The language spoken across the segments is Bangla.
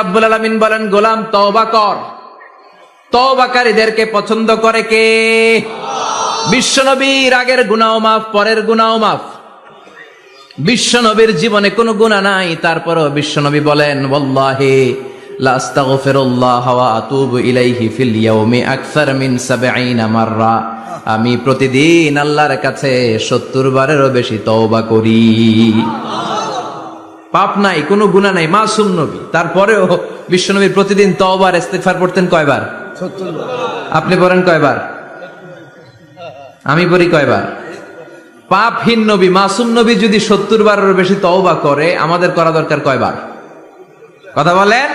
রাব্বুল আলামিন বলেন, গোলাম, তওবা কর। তওবাকারীদেরকে পছন্দ করে কে? বিশ্বনবীর আগের গুনাও মাফ, পরের গুনাও মাফ। বিশ্বনবীর জীবনে কোনো গুণা নাই। তারপরও বিশ্বনবী বলেন, ওয়াল্লাহি লা আস্তাগফিরুল্লাহ ওয়া আতুবু ইলাইহি ফিল ইয়াউমি আকসার 70 মাররা। আমি প্রতিদিন আল্লাহর কাছে 70 বারেরও বেশি তওবা করি। পাপ নাই কোনো গুনাহ নাই মাসুম নবী। তারপরেও বিশ্বনবী প্রতিদিন তওবার ইস্তেগফার পড়তেন কয়বার? আপনি পড়েন কয়বার? আমি পড়ি কয়বার? পাপহীন নবী মাসুম নবী যদি সত্তর বারের বেশি তওবা করে আমাদের করা দরকার কয়বার? কথা বলেন?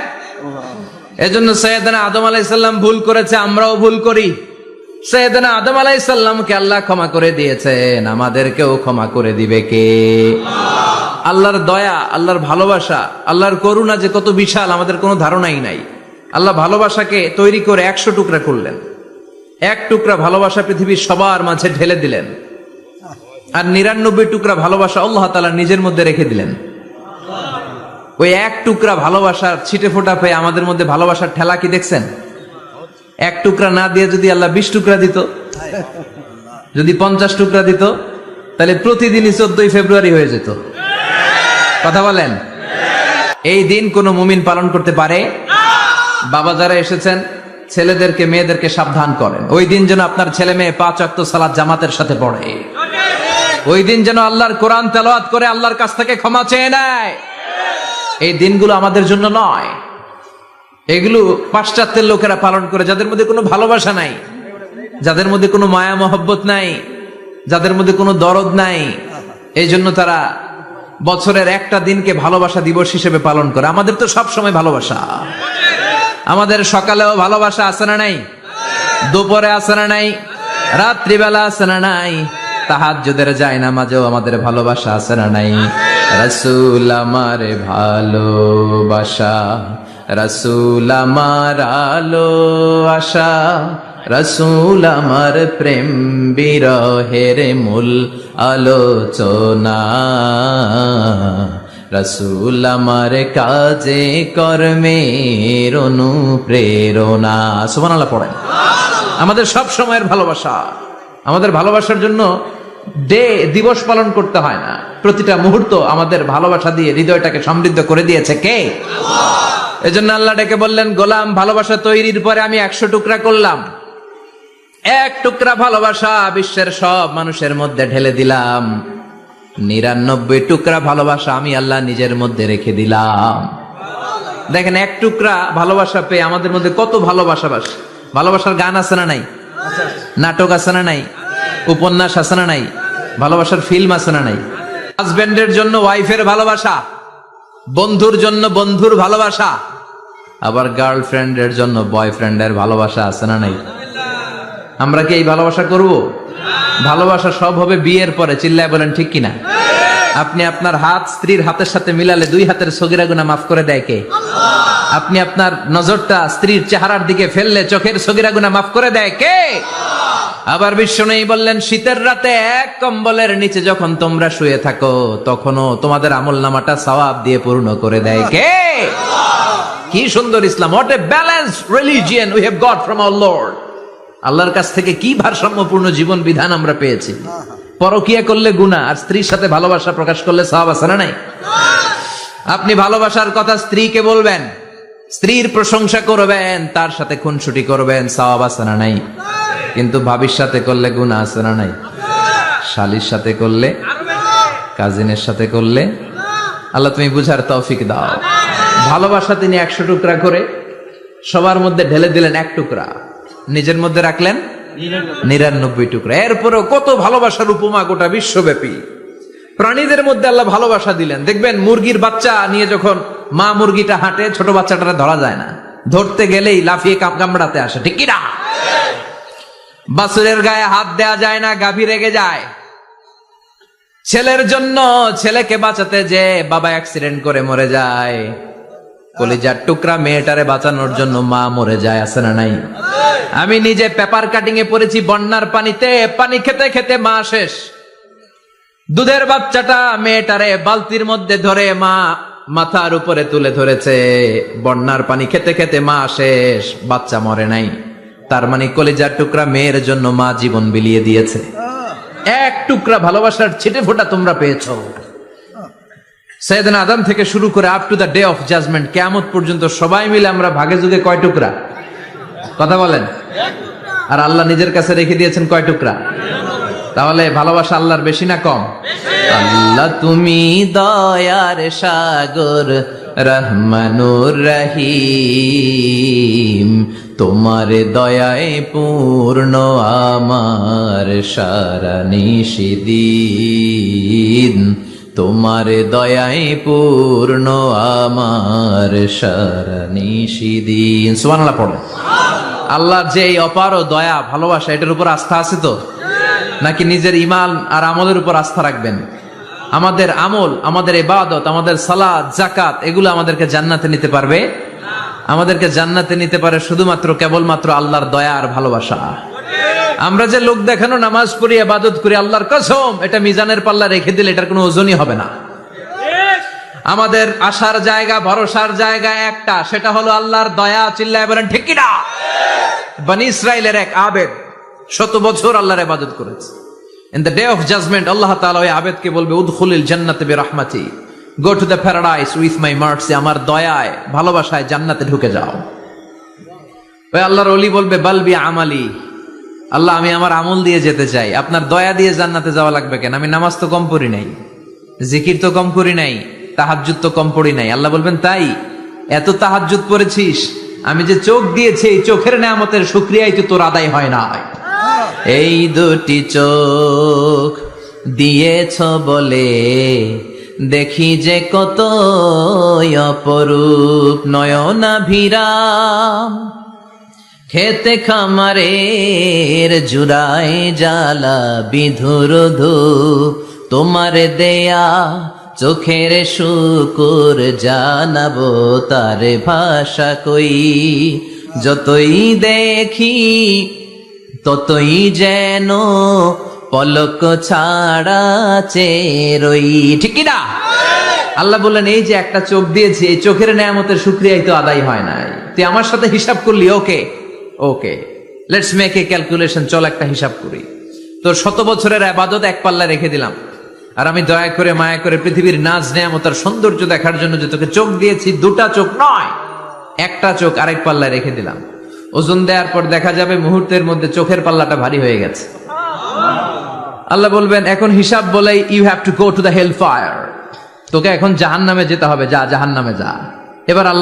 এজন্য সৈয়দনা আদম আলাইসাল্লাম ভুল করেছে আমরাও ভুল করি। সৈয়দনা আদম আলাইসাল্লামকে আল্লাহ ক্ষমা করে দিয়েছেন আমাদেরকেও ক্ষমা করে দিবে কে? আল্লাহর দয়া, আল্লাহর ভালোবাসা, আল্লাহর করুণা যে কত বিশাল, আমাদের কোনো ধারণাই নাই। আল্লাহ ভালোবাসাকে তৈরি করে একশো টুকরা করলেন। এক টুকরা ভালোবাসা পৃথিবীর সবার মাঝে ঢেলে দিলেন। আর নিরানব্বই টুকরা ভালোবাসা আল্লাহ তালা নিজের মধ্যে রেখে দিলেন। ওই এক টুকরা ভালোবাসার ছিটে ফোটা পেয়ে আমাদের মধ্যে ভালোবাসার ঠেলা কি দেখছেন? এক টুকরা না দিয়ে যদি আল্লাহ বিশ টুকরা দিত, যদি পঞ্চাশ টুকরা দিত, তাহলে প্রতিদিনই চোদ্দই ফেব্রুয়ারি হয়ে যেত। কথা বলেন। এই দিন কোন মুমিন পালন করতে পারে? বাবা যারা এসেছেন, ছেলেদেরকে, মেয়েদেরকে সাবধান করেন। ওই দিন যেন আপনার ছেলে মেয়ে পাঁচ অক্ত সালাদ জামাতের সাথে পড়ে। ওই দিন যেন আল্লাহর কোরআন তেলাওয়াত করে আল্লাহর কাছ থেকে ক্ষমা চেয়ে নেয়। এই দিনগুলো আমাদের জন্য নয়। এগুলো পাশ্চাত্যের লোকেরা পালন করে, যাদের মধ্যে কোনো ভালোবাসা নাই, যাদের মধ্যে কোনো মায়া মহব্বত নাই, যাদের মধ্যে কোনো দরদ নাই, এই জন্য তারা বছরের একটা দিনকে ভালোবাসা দিবস হিসেবে পালন করে। আমাদের তো সব সময় ভালোবাসা। আমাদের সকালেও ভালোবাসা আছে না নাই? দুপুরে আছে না নাই? রাত্রিবেলা আছে না নাই? তাহাজ্জুদের যায় না মাঝেও আমাদের ভালোবাসা আছে না নাই? রাসূল আমার ভালোবাসা, রাসূল আমার আলো আশা রসুল আমার প্রেম বিরহের মূল আলোচনা। রসুল আমার কাজে কর্মের অনুপ্রেরণা। সুবহানাল্লাহ পড়ে আমাদের সব সময়ের ভালোবাসা। আমাদের ভালোবাসার জন্য ডে, দিবস পালন করতে হয় না। প্রতিটা মুহূর্ত আমাদের ভালোবাসা দিয়ে হৃদয়টাকে সমৃদ্ধ করে দিয়েছে কে? এজন্য আল্লাহ ডেকে বললেন, গোলাম, ভালোবাসা তৈরির পরে আমি একশো টুকরা করলাম। এক টুকরা ভালোবাসা বিশ্বের সব মানুষের মধ্যে ঢেলে দিলাম। নিরানব্বই টুকরা ভালোবাসা আমি আল্লাহ নিজের মধ্যে রেখে দিলাম। দেখেন, এক টুকরা ভালোবাসা পেয়ে আমাদের মধ্যে কত ভালোবাসা বাস। ভালোবাসার গান আছে না নাই? নাটক আছে না নাই? উপন্যাস আছে না নাই? ভালোবাসার ফিল্ম আছে না নাই? হাজবেন্ডের জন্য ওয়াইফের ভালোবাসা, বন্ধুর জন্য বন্ধুর ভালোবাসা, আবার গার্লফ্রেন্ডের জন্য বয়ফ্রেন্ডের ভালোবাসা আছে না নাই? আমরা কি এই ভালোবাসা করব? ভালোবাসা সব হবে বিয়ের পরে, চিল্লায় বলেন ঠিক কিনা? আপনি আপনার হাত স্ত্রীর হাতের সাথে মিলালে দুই হাতের সগিরা গুনা মাফ করে দেয় কে? আপনি আপনার নজরটা স্ত্রীর চেহারার দিকে ফেললে চোখের সগিরা গুনা মাফ করে দেয় কে? আবার বিশ্ব নেই বললেন, শীতের রাতে এক কম্বলের নিচে যখন তোমরা শুয়ে থাকো, তখনও তোমাদের আমল নামাটা সওয়াব দিয়ে পূর্ণ করে দেয় কে? কি সুন্দর ইসলাম what a balance religion we have got from our lord আল্লাহর কাছ থেকে কি ভারসাম্যপূর্ণ জীবন বিধান আমরা পেয়েছি? পরকিয়া করলে গুণা আর স্ত্রীর সাথে ভালোবাসা প্রকাশ করলে সব আছে না নাই? আপনি ভালোবাসার কথা স্ত্রীকে বলবেন স্ত্রীর প্রশংসা করবেন তার সাথে খুনসুটি করবেন আছে না নাই? কিন্তু ভাবির সাথে করলে গুণা আছে না নাই? শালির সাথে করলে কাজিনের সাথে করলে? আল্লাহ তুমি বুঝার তৌফিক দাও। ভালোবাসা তিনি একশো টুকরা করে সবার মধ্যে ঢেলে দিলেন এক টুকরা। নিজের মধ্যে রাখলেন? নিরানব্বই টুকরা। এরপরেও কত ভালোবাসার উপমা গোটা বিশ্বব্যাপী। প্রাণীদের মধ্যে আল্লাহ ভালোবাসা দিলেন। দেখবেন, মুরগির বাচ্চা নিয়ে যখন মা মুরগিটা হাঁটে, ছোট বাচ্চাটা ধরা যায় না। ধরতে গেলেই লাফিয়ে কাম- কামড়াতে আসে। ঠিক কিনা? বাসুরের গায়ে হাত দেয়া যায় না, গাভী রেগে যায়। ছেলের জন্য ছেলেকে বাঁচাতে যে বাবা অ্যাক্সিডেন্ট করে মরে যায়। কলিজার টুকরা মেয়েটারে বাঁচানোর জন্য মা মরে যায়, আছে না নাই? আমি নিজে পেপার কাটিং এ পড়েছি, বন্যার পানিতে, পানি খেতে খেতে মা শেষ। দুধের বাচ্চাটা মেয়েটারে বালতির মধ্যে ধরে মা মাথার উপরে তুলে ধরেছে। বন্যার পানি খেতে খেতে মা শেষ, বাচ্চা মরে নাই। তার মানে কলিজার টুকরা মেয়ের জন্য মা জীবন বিলিয়ে দিয়েছে। এক টুকরা ভালোবাসার ছিটে ফোটা তোমরা পেয়েছ। সৈয়দনা আদম থেকে শুরু করে up to the day of judgement কেয়ামত পর্যন্ত সবাই মিলে আমরা ভাগে যুগে কয় টুকরা? কথা বলেন। আর আল্লাহ নিজের কাছে রেখে দিয়েছেন কয় টুকরা? তাহলে ভালোবাসা আল্লাহর বেশি না কম? আল্লাহ তুমি দয়ার সাগর, রহমানুর রহিম। তোমার দয়ায় পূর্ণ আমার সারা নিষিদিন তোমার দয়ায় পূর্ণ আমার সারা নিষিদিন সুবহানাল্লাহ পড়ো। আল্লাহর যে এই অপার দয়া, ভালোবাসা, এটার উপর আস্থা আছে তো? নাকি নিজের ইমান আর আমলের উপর আস্থা রাখবেন? আমাদের আমল, আমাদের ইবাদত, আমাদের সালাদ জাকাত এগুলো আমাদেরকে জান্নাতে নিতে পারবে? আমাদেরকে জান্নাতে নিতে পারে শুধুমাত্র, কেবলমাত্র আল্লাহর দয়া আর ভালোবাসা। আমরা যে লোক দেখানো নামাজ পড়ি, ইবাদত করি, আল্লাহর কসম, এটা মিজানের পাল্লা রেখে দিলে এটার কোনো ওজনই হবে না। আমাদের আসার জায়গা, ভরসার জায়গা একটা, সেটা হলো আল্লাহর দয়া, চিল্লায় বলেন, ঠিক কিনা? বানি ইসরায়েলের এক আবেদ শত বছর আল্লাহর ইবাদত করেছে। In the day of judgement আল্লাহ তাআলা ওই আবেদকে বলবে, উদখুলিল জান্নাতে বিরহমাতি go to the paradise with my mercy আমার দয়ায়, ভালোবাসায় জান্নাতে ঢুকে যাও। ওই আল্লাহর ওলি বলবে বালবি আমালি আল্লাহ, আমি আমার আমল দিয়ে যেতে চাই। আপনার দয়া দিয়ে জান্নাতে যাওয়া লাগবে কেন? আমি নামাজ তো কম পড়ি নাই, জিকির তো কম করি নাই, তাহাজ্জুদ তো কম পড়ি নাই। আল্লাহ বলবেন, তাই? এত তাহাজ্জুদ পড়েছিস, আমি যে চোখ দিয়েছি, এই চোখের নেয়ামতের শুক্রিয়াই তো তোর আদায় হয় না এই দুটি চোখ দিয়েছ বলে দেখি যে কত অপরূপ নয়না ভিরাম খেতে খামারের জুড়াই জালা বিধুর ধু। তোমার দেয়া চোখের শুকুর জানাব তার ভাষা কই। যতই দেখি, ততই যেন পলক ছাড়া চেরই ঠিক না? আল্লাহ বললেন, এই যে একটা চোখ দিয়েছি চোখের নেয়ামতের শুক্রিয়াই তো আদায় হয় নাই। তুই আমার সাথে হিসাব করলি, okay? Okay let's make a calculation চল একটা হিসাব করি। তোর শত বছরের আবাদত এক পাল্লা রেখে দিলাম। আর আমি দয়া করে মায়া করে পৃথিবীর নাচ নেয়ামতার সৌন্দর্য দেখার জন্য যে তোকে চোখ দিয়েছি, দুটা চোখ নয়, একটা চোখ আরেক পাল্লায় রেখে দিলাম। ওজন দেওয়ার পর দেখা যাবে মুহূর্তের মধ্যে চোখের পাল্লাটা ভারী হয়ে গেছে। আল্লাহ বলবেন, এখন হিসাব বলেই you have to go to the hell fire তোকে এখন জাহান নামে যেতে হবে, যা জাহান নামে যা। এবার আল্লাহ